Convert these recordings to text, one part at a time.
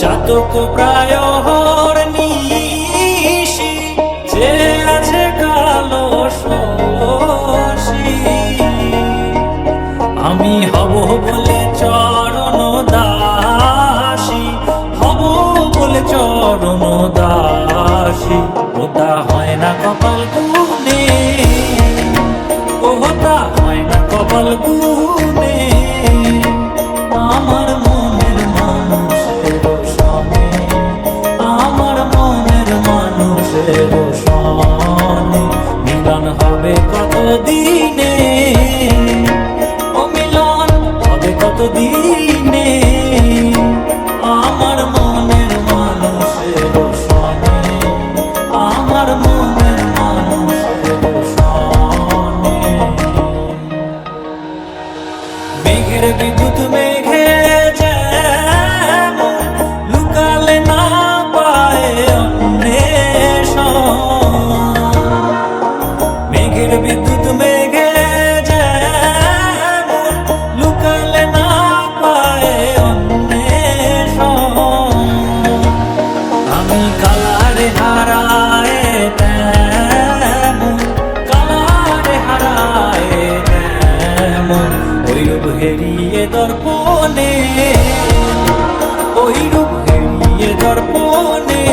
চাতক প্রায় হর নিশি যে আছে কালো আমি হব বলে চরণ দাসী, হব বলে চরণ দাসী। ওটা হয় না কপাল হবে কত দিনে আমার মনের মানুষের সনে আমার মনের মানুষের সনে মেঘের বিদ্যুৎ মেঘে কালারে হারায় তেমন কালারে হারায় তেমন ওই রূপ হেরিয়ে দর্পণে ওই রূপ হেরিয়ে দর্পণে।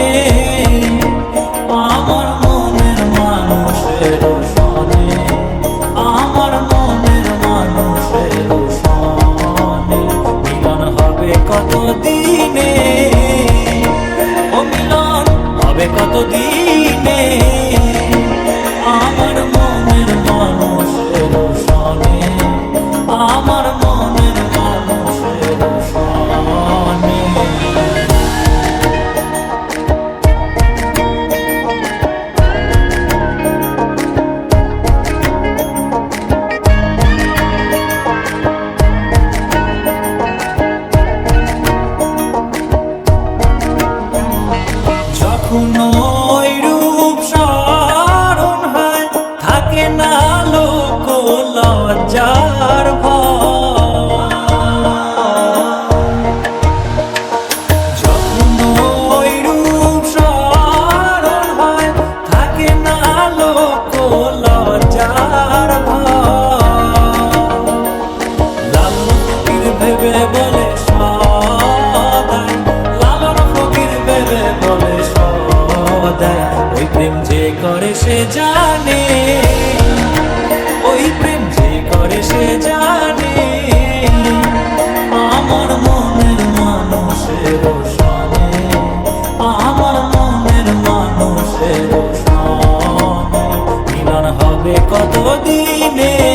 ওই রূপ স্মরণ হয় থাকে না সে জানে, ওই প্রেম যে করে সে জানে। আমার মনের মানুষের সামনে আমার মনের মানুষের সামনে মিলন হবে কতদিনে?